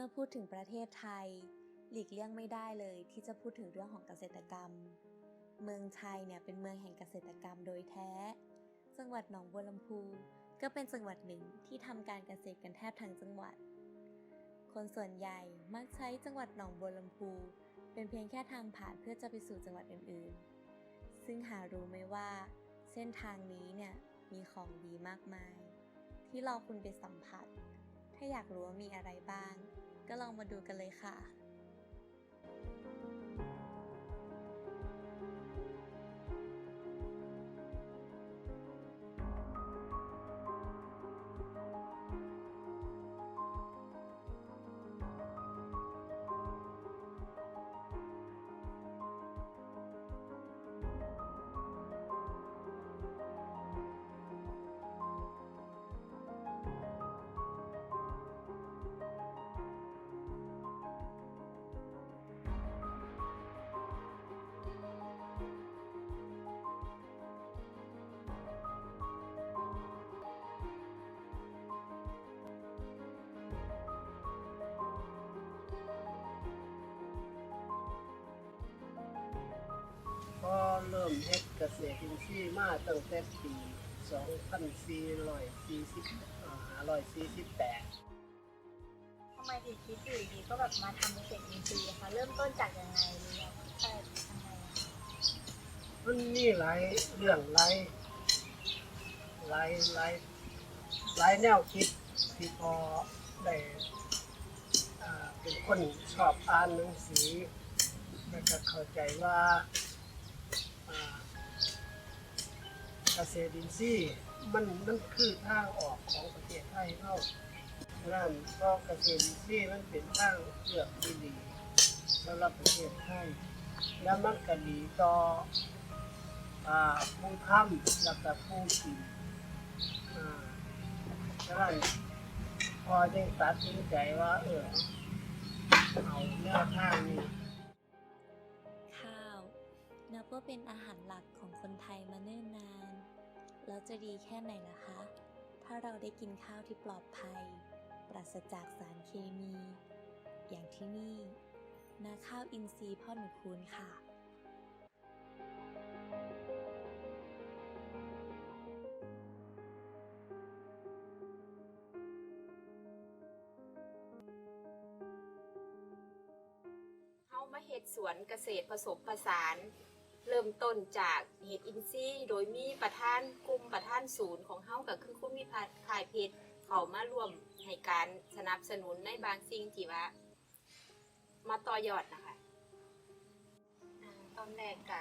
มื่อพูดถึงประเทศไทย หลีกเลี่ยงไม่ได้เลยที่จะพูดถึงเรื่องของเกษตรกรรม เมืองชัยเนี่ยเป็นเมืองแห่งเกษตรกรรมโดยแท้ จังหวัดหนองบัวลำพู ก็เป็นจังหวัดหนึ่งที่ทำการเกษตรกันแทบทั้งจังหวัด คนส่วนใหญ่มักใช้จังหวัดหนองบัวลำพู เป็นเพียงแค่ทางผ่านเพื่อจะไปสู่จังหวัดอื่นๆ ซึ่งหารู้ไหมว่า เส้นทางนี้เนี่ยมีของดีมากมาย ที่รอคุณไปสัมผัส ถ้าอยากรู้ว่ามีอะไรบ้าง ก็ลองมาดูกันเลยค่ะ เริ่มเฮ็ดเกษตรอินทรีย์มาตั้งแต่ปี 2440อ่า548ทำไมถึงคิดอยู่ดีก็แบบมาทำเกษตรอินทรีย์อะคะเริ่มต้นจากยังไงหรือว่าเอ่อยังไงอะมันมีหลายเรื่องหลายหลายหลายหลายแนวคิดที่พอได้อ่าเป็นคนชอบอ่านหนังสือแล้วก็เข้าใจว่า เกษตรอินทรีย์มันมันคือทางออกของประเทศไทยเราฉะนั้นเพราะเกษตรอินทรีย์มันเป็นทางเลือกที่ดีสำหรับประเทศไทยแล้วมันก็ดีต่ออผู้ทำแล้วก็ผู้กินอ่าฉะนั้นพอจึงตัดสินใจว่าเออเอาแนวทางนี้ข้าวนับว่าเป็นอาหารหลักของคนไทยมาเนิ่นนาน แล้วจะดีแค่ไหนล่ะคะ ถ้าเราได้กินข้าวที่ปลอดภัย ปราศจากสารเคมี อย่างที่นี่ นาข้าวอินทรีย์พ่อหนูคูณค่ะเฮามาเฮ็ดสวนเกษตรผสมผสาน เริ่มต้นจากเฮ็ดอินซี่โดยมีประธานกลุ่มประธานศูนย์ของเฮาก็คือคุณมีพัฒน์ขายเพชรเขามาร่วมให้การสนับสนุนในบางสิ่งที่ว่า มาต่อยอดนะคะอาตอนแรกก็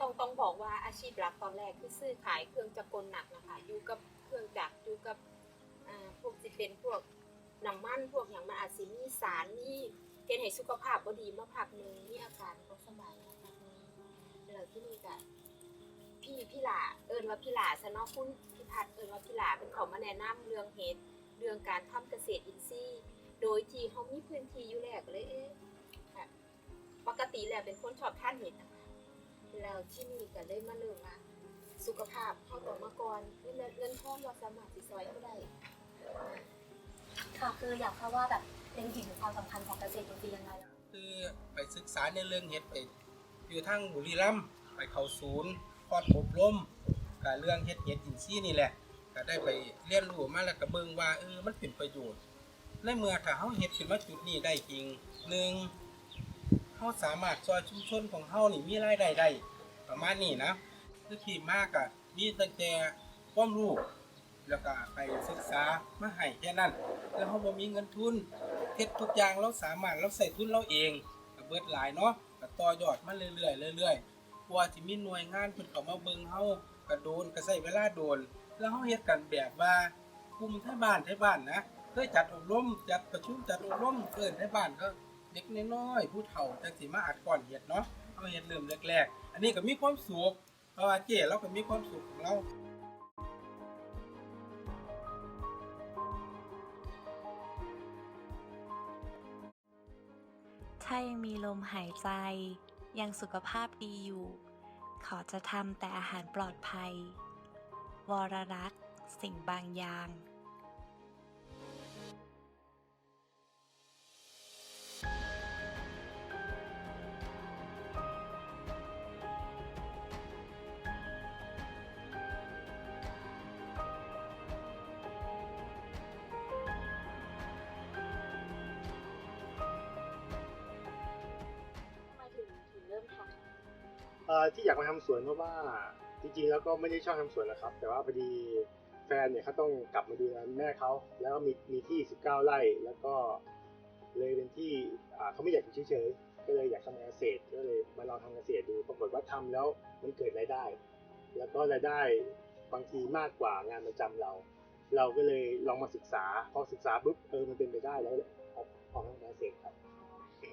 ต้องต้องบอกว่าอาชีพหลักตอนแรกคือซื้อขายเครื่องจักรกลหนักนะคะอยู่กับเครื่องจักรอยู่กับพวกที่เป็นพวกน้ำมันพวกอย่างมันอาจสิมีสารมีเป็นให้สุขภาพบ่ดีมาพักหนึ่งมีอาการบ่สบาย มาพักหนึงแล้วที่นี่ก็พี่พี่หลาเอิ้นว่าพี่หลาซะเนาะคุณพี่พัดเอิ้นว่าพี่หลาเป็นเขามาแนะนำเรื่องเฮ็ดเรื่องการทำเกษตรอินทรีย์ โดยที่เขามีพื้นที่อยู่แล้วก็เลยเอ๊ะแบบปกติแล้วเป็นคนชอบทานเห็ดนะคะแล้วที่นี่ก็เลยมาเริ่มว่าสุขภาพเขาต้องมาก่อนเงินเงินทองเราสามารถสิซอยเขาได้ค่ะคืออยากทราบว่าแบบเป็นถึงความสำคัญของเกษตรอินทรีย์ยังไงอะคือไปศึกษาในเรื่องเฮ็ดไป อยู่ทางบุรีรัมย์ไปเขาศูนย์คอร์สอบรมกับเรื่องเฮ็ดเฮ็ดอินทรีย์นี่แหละก็ได้ไปเรียนรู้มาแล้วก็เบิ่งว่าเออมันเป็นประโยชน์ในเมื่อถ้าเฮาเฮ็ดขึ้นมาจุดนี้ได้จริงหนึ่งเฮาสามารถช่วยชุมชนของเฮานี่มีรายได้ได้ประมาณนี้นะคือที่มากอะมีตั้งแต่ความรู้แล้วก็ไปศึกษามาให้แค่นั้น แล้วเฮาบ่มีเงินทุนเฮ็ดทุกอย่างเราสามารถเราใส่ทุนเราเองก็เบิดหลายเนาะ ต่อยอดมาเรื่อยๆเรื่อยๆกว่าสิมีหน่วยงานเพิ่นเข้ามาเบิ่งเฮาก็โดนก็ใช้เวลาโดน แล้วเฮาเฮ็ดกันแบบว่ากลุ่มไทยบ้านไทยบ้านนะเคยจัดอบรมจัดประชุมจัดอบรมเอิ้นไทยบ้านก็เด็กน้อยๆผู้เฒ่าจังสิมาอัดก่อนเฮ็ดเนาะเฮาเฮ็ดเริ่มแรกๆ อันนี้ก็มีความสุขเพราะว่าเจ้เราก็มีความสุขของเรา ถ้ายังมีลมหายใจ ยังสุขภาพดีอยู่ ขอจะทำแต่อาหารปลอดภัย วรรักษ์สิ่งบางอย่าง เอ่อที่อยากมาทำสวนเพราะว่าจริงๆแล้วก็ไม่ได้ชอบทำสวนหรอกครับ แต่ว่าพอดีแฟนเนี่ยเขาต้องกลับมาดูแลแม่เขาแล้วก็มีมีที่ 19 ไร่แล้วก็เลยเป็นที่อ่าเขาไม่อยากอยู่เฉยๆก็เลยอยากทำงานเกษตรก็เลยมาลองทำเกษตรดูปรากฏว่าทำแล้วมันเกิดรายได้ แล้วก็รายได้บางทีมากกว่างานประจำเรา เราก็เลยลองมาศึกษา พอศึกษาปุ๊บเออมันเป็นไปได้แล้วออกออกทำงานเกษตรครับ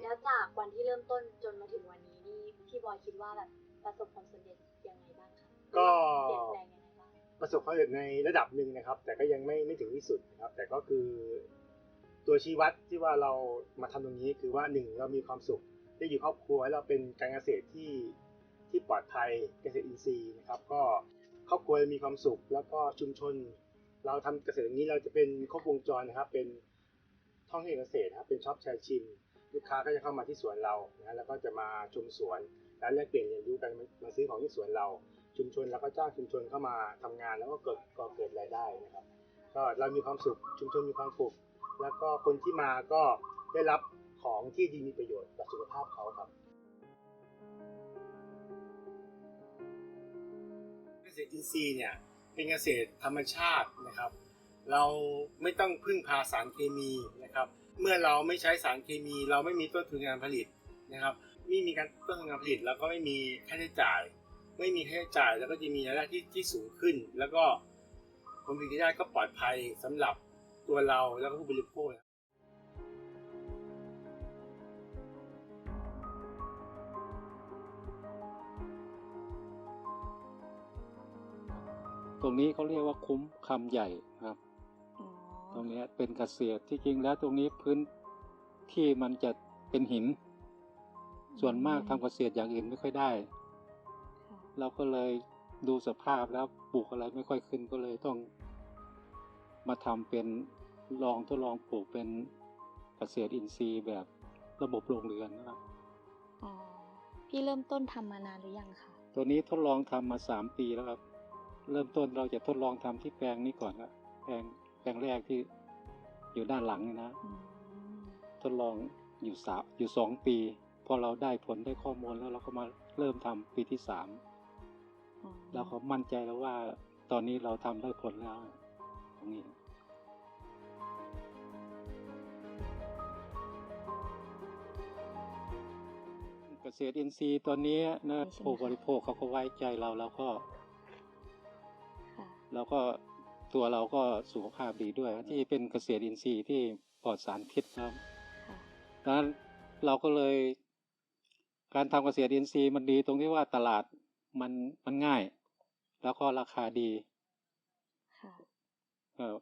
แล้วจากวันที่เริ่มต้นจนมาถึงวันนี้ พี่บอยคิดว่าแบบประสบความสำเร็จยังไงบ้างคะก็เปลี่ยนแปลงยังไงบ้างประสบความสำเร็จในระดับหนึ่งนะครับ แต่ก็ยังไม่ไม่ถึงที่สุดนะครับ แต่ก็คือ ตัวชี้วัดที่ว่าเรามาทำตรงนี้คือว่าหนึ่งเรามีความสุข ได้อยู่ครอบครัวแล้วเราเป็นการเกษตรที่ที่ปลอดภัยเกษตรอินทรีย์นะครับ ก็ครอบครัวมีความสุข แล้วก็ชุมชน เราทำเกษตรอย่างนี้เราจะเป็นครบวงจรนะครับ เป็นท่องเที่ยวเกษตรนะครับเป็นช็อปแชร์ชิม ลูกค้าก็จะเข้ามาที่สวนเรานะแล้วก็จะมาชมสวน แล้วแลกเปลี่ยนเรียนรู้กันมาซื้อของที่สวนเรา ชุมชนเราก็จ้างชุมชนเข้ามาทำงานแล้วก็เกิดก่อเกิดรายได้นะครับ ก็เรามีความสุขชุมชนมีความสุขแล้วก็คนที่มาก็ได้รับของที่ดีมีประโยชน์ต่อสุขภาพเขาครับเกษตรอินทรีย์เนี่ยเป็นเกษตรธรรมชาตินะครับ เราไม่ต้องพึ่งพาสารเคมีนะครับ เมื่อเราไม่ใช้สารเคมี เราไม่มีต้นทุนการผลิตนะครับไม่มีการต้นทุนการผลิต แล้วก็ไม่มีค่าใช้จ่าย ไม่มีค่าใช้จ่ายแล้วก็จะมีรายได้ที่ที่สูงขึ้น แล้วก็ผลผลิตที่ได้ก็ปลอดภัยสำหรับตัวเราแล้วก็ผู้บริโภคตรงนี้เขาเรียกว่าคุ้มคำใหญ่ ตรงเนี้ยเป็นเกษตรที่จริงแล้วตรงนี้พื้นที่มันจะเป็นหิน ส่วนมากทำเกษตรอย่างอื่นไม่ค่อยได้ เราก็เลยดูสภาพแล้วปลูกอะไรไม่ค่อยขึ้นก็เลยต้องมาทำเป็นลองทดลองปลูกเป็นเกษตรอินทรีย์แบบระบบโรงเรือนนะครับอ๋อพี่เริ่มต้นทำมานานหรือยังคะตัวนี้ทดลองทำมาสามปีแล้วครับ เริ่มต้นเราจะทดลองทำที่แปลงนี้ก่อนครับแปลง แปลงแรกที่อยู่ด้านหลังนี่นะอืมทดลองอยู่สาอยู่สองปี พอเราได้ผลได้ข้อมูลแล้วเราก็มาเริ่มทำปีที่สามอ๋อเราก็มั่นใจแล้วว่า ตอนนี้เราทำได้ผลแล้วตรงนี้เกษตรอินทรีย์ตัวนี้นะผู้บริโภคเขาก็ไว้ใจเราแล้วก็ค่ะแล้วก็ ตัวเราก็สุขภาพดีด้วย ที่เป็นเกษตรอินทรีย์ที่ปลอดสารพิษครับค่ะดังนั้นเราก็เลย การทำเกษตรอินทรีย์มันดีตรงที่ว่าตลาดมันมันง่าย แล้วก็ราคาดีค่ะเออ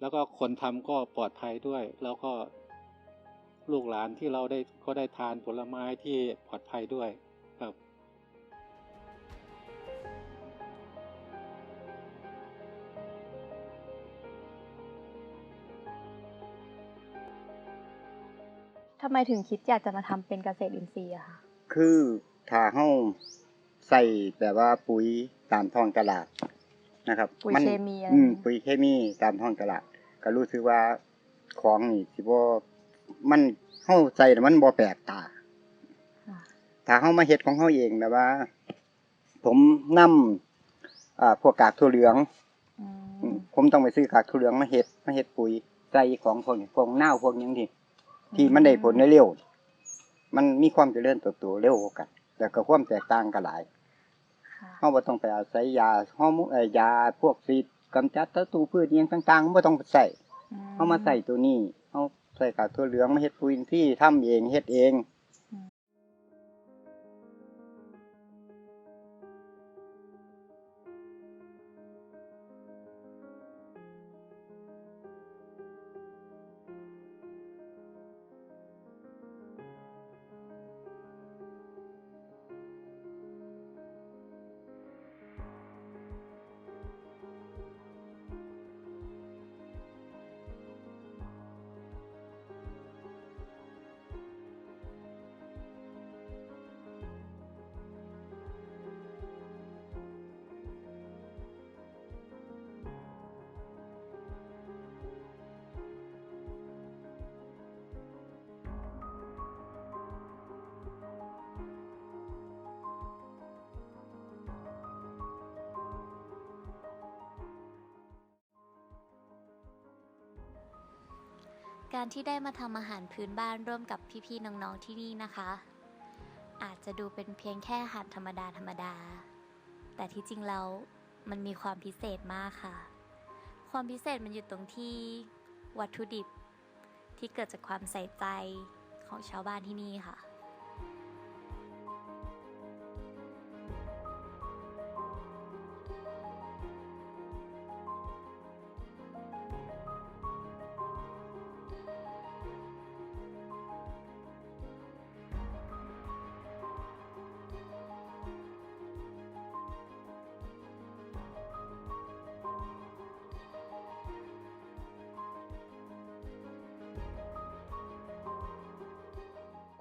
แล้วก็คนทำก็ปลอดภัยด้วย แล้วก็ลูกหลานที่เราได้ก็ได้ทานผลไม้ที่ปลอดภัยด้วย ทำไมถึงคิดอยากจะมาทำเป็นเกษตรอินทรีย์อะคะคือถ้าเฮาใส่แบบว่าปุ๋ยตามท้องตลาดนะครับ ปุ๋ยนเคมีอะไรอืมอย่างเงี้ยปุ๋ยเคมีตามท้องตลาด ก็รู้สึกว่าของนี่สิบ่มันเฮาใส่แล้วมันบ่แปลกตาค่ะถ้าเฮามาเฮ็ดของเฮาเองแบบว่า ผมนำอ่าพวกกากถั่วเหลืองอือืมมผมต้องไปซื้อกากถั่วเหลืองมาเฮ็ดมาเฮ็ดปุ๋ยใส่ของพวกนี้พวกนาวพวกหยังที่ ที่มันได้ผลได้เร็ว มันมีความเจริญเติบโตเร็วกว่ากัน แต่ก็ความแตกต่างกันหลายค่ะเฮาบ่ต้องไปอาศัยยาฮอร์โมนเอ่อยาพวกสีดกำจัดศัตรูพืชอิหยังต่างๆบ่ต้องไปใส่เฮามาใส่ตัวนี้เฮาใส่กากถั่วเหลืองมาเฮ็ดปุ๋ยที่ทำเองเฮ็ดเอง การที่ได้มาทำอาหารพื้นบ้านร่วมกับพี่ๆน้องๆที่นี่นะคะ อาจจะดูเป็นเพียงแค่อาหารธรรมดาธรรมดา แต่ที่จริงแล้วมันมีความพิเศษมากค่ะ ความพิเศษมันอยู่ตรงที่วัตถุดิบที่เกิดจากความใส่ใจของชาวบ้านที่นี่ค่ะ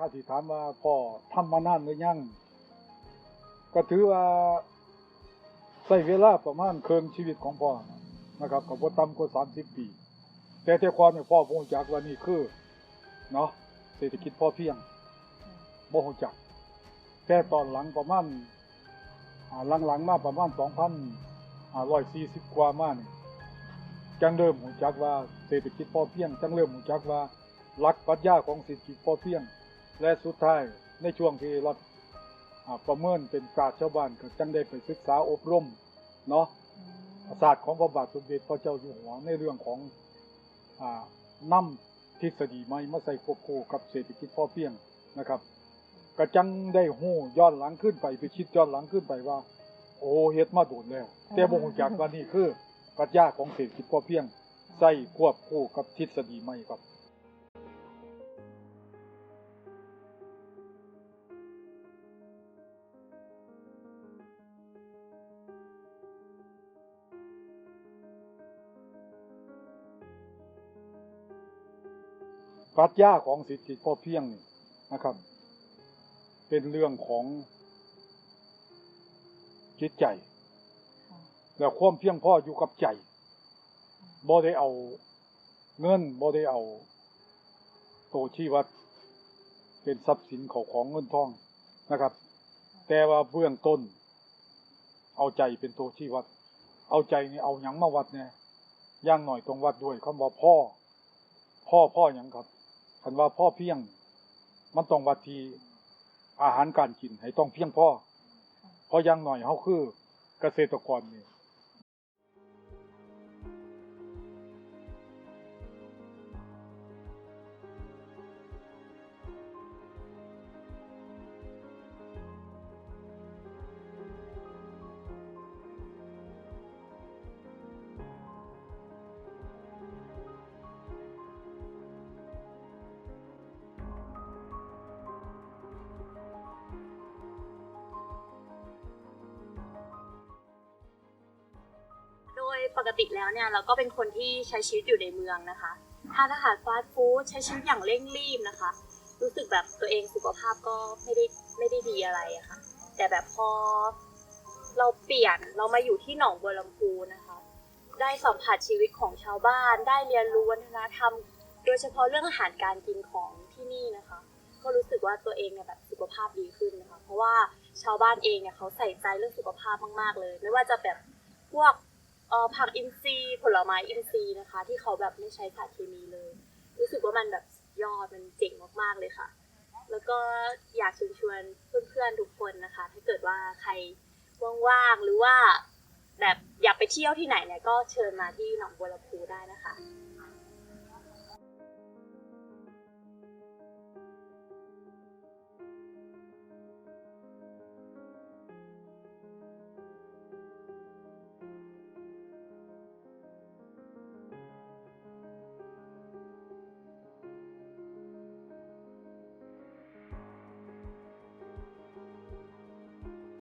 ถ้าที่ถามว่าพ่อทำมานานหรือยัง ก็ถือว่าใช้เวลาประมาณเครึ่งชีวิตของพ่อนะครับก็บ่ต่ำกว่า30ปี แต่แต่ก่อนเนี่ยพ่อบ่รู้จักว่านี่คือเนาะเศรษฐกิจพ่อเพียงบ่รู้จัก แต่ตอนหลังประมาณหลังๆมาประมาณ2,140กว่ามานี่จังเริ่มรู้จักว่าเศรษฐกิจพ่อเพียงจังเริ่มรู้จักว่าหลักปรัชญาของเศรษฐกิจพ่อเพียง และสุดท้ายในช่วงที่รัฐอ่าประเมินเป็นปราชญ์ชาวบ้านก็จังได้ไปศึกษาอบรมเนาะศาสตร์ของพระบาทสมเด็จพระเจ้าอยู่หัวในเรื่องของอ่านำทฤษฎีใหม่มาใส่ควบคู่กับเศรษฐกิจพอเพียงนะครับก็จังได้ฮู้ย้อนหลังขึ้นไปไปคิดย้อนหลังขึ้นไปว่า โอ้เฮ็ดมาโดนแล้ว แต่บ่ฮู้จักว่านี่คือปรัชญาของเศรษฐกิจพอเพียงใส่ควบคู่กับทฤษฎีใหม่ครับ ปรัชญาของเศรษฐกิจพอเพียงนี่นะครับ เป็นเรื่องของจิตใจ แล้วความเพียงพออยู่กับใจบ่ได้เอาเงินบ่ได้เอาโตชีวัดเป็นทรัพย์สินของของเงินทองนะครับ แต่ว่าเบื้องต้น เอาใจเป็นตัวชี้วัด เอาใจนี่เอาหยังมาวัดเนี่ยย่างหน่อยตรงวัดด้วยคำว่าพ่อ พ่อพ่อหยังครับ คันว่าพ่อเพียง มันต้องวัดทีอาหารการกิน ให้ต้องเพียงพ่อเพราะอยังหน่อยเขาคือเกษตรกรนี่ กติแล้วเนี่ยเราก็เป็นคนที่ใช้ชีวิตอยู่ในเมืองนะคะทานอาหารฟาสต์ฟู้ดใช้ชีวิตอย่างเร่งรีบนะคะ รู้สึกแบบตัวเองสุขภาพก็ไม่ได้ไม่ได้ดีอะไรอะค่ะ แต่แบบพอเราเปลี่ยนเรามาอยู่ที่หนองบัวลำพูนะคะ ได้สัมผัสชีวิตของชาวบ้าน ได้เรียนรู้วัฒนธรรม โดยเฉพาะเรื่องอาหารการกินของที่นี่นะคะ ก็รู้สึกว่าตัวเองเนี่ยแบบสุขภาพดีขึ้นนะคะ เพราะว่าชาวบ้านเองเนี่ยเขาใส่ใจเรื่องสุขภาพมากๆเลย ไม่ว่าจะแบบพวก ผักอินทรีย์ผลไม้อินทรีย์นะคะ ที่เขาแบบไม่ใช้สารเคมีเลย รู้สึกว่ามันแบบยอดมันเจ๋งมากๆเลยค่ะ แล้วก็อยากชวนชวนเพื่อนๆทุกคนนะคะ ถ้าเกิดว่าใครว่างๆหรือว่าแบบอยากไปเที่ยวที่ไหนเนี่ยก็เชิญมาที่หนองบัวลำพูได้นะคะ